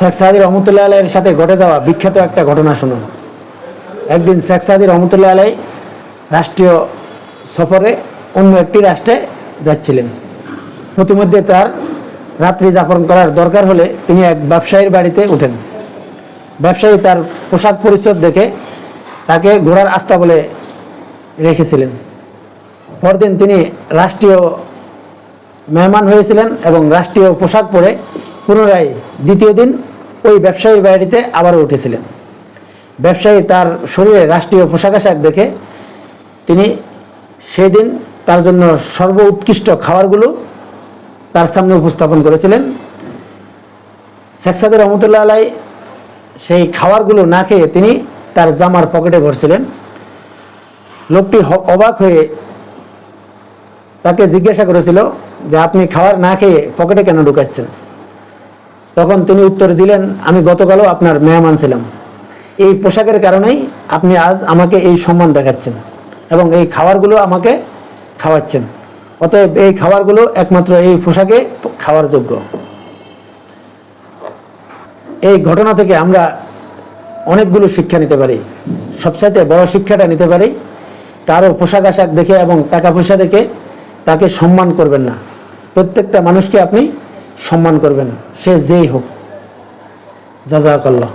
শেখ সাদি রহমতুল্লাহ আলাইয়ের সাথে ঘটে যাওয়া বিখ্যাত একটা ঘটনা শুনুন। একদিন শেখ সাদি রহমতুল্লাহ আলাই রাষ্ট্রীয় সফরে অন্য একটি রাষ্ট্রে যাচ্ছিলেন। প্রতিমধ্যে তার রাত্রি যাপন করার দরকার হলে তিনি এক ব্যবসায়ীর বাড়িতে ওঠেন ব্যবসায়ী তার পোশাক পরিচ্ছদ দেখে তাকে ঘোড়ার আস্থা বলে রেখেছিলেন। পরদিন তিনি রাষ্ট্রীয় মেহমান হয়েছিলেন এবং রাষ্ট্রীয় পোশাক পরে পুনরায় দ্বিতীয় দিন ওই ব্যবসায়ীর বাড়িতে আবারও উঠেছিলেন। ব্যবসায়ী তার শরীরে রাষ্ট্রীয় পোশাক আশাক দেখে তিনি সেই দিন তার জন্য সর্ব উৎকৃষ্ট খাবারগুলো তার সামনে উপস্থাপন করেছিলেন। শেখ সাদি রহমতুল্লাহ আলাই সেই খাবারগুলো না খেয়ে তিনি তার জামার পকেটে ভরছিলেন। লোকটি অবাক হয়ে তাকে জিজ্ঞাসা করেছিল যে, আপনি খাবার না খেয়ে পকেটে কেন ঢুকাচ্ছেন? তখন তিনি উত্তর দিলেন, আমি গতকালও আপনার মেহমান ছিলাম। এই পোশাকের কারণেই আপনি আজ আমাকে এই সম্মান দেখাচ্ছেন এবং এই খাবারগুলো আমাকে খাওয়াচ্ছেন। অতএব এই খাবারগুলো একমাত্র এই পোশাকে খাওয়ার যোগ্য। এই ঘটনা থেকে আমরা অনেকগুলো শিক্ষা নিতে পারি। সবচাইতে বড় শিক্ষাটা নিতে পারি, কারও পোশাক আশাক দেখে এবং টাকা পয়সা দেখে তাকে সম্মান করবেন না। প্রত্যেকটা মানুষকে আপনি সম্মান করবে না। সে যেই হোক। জাজাকাল্লাহ।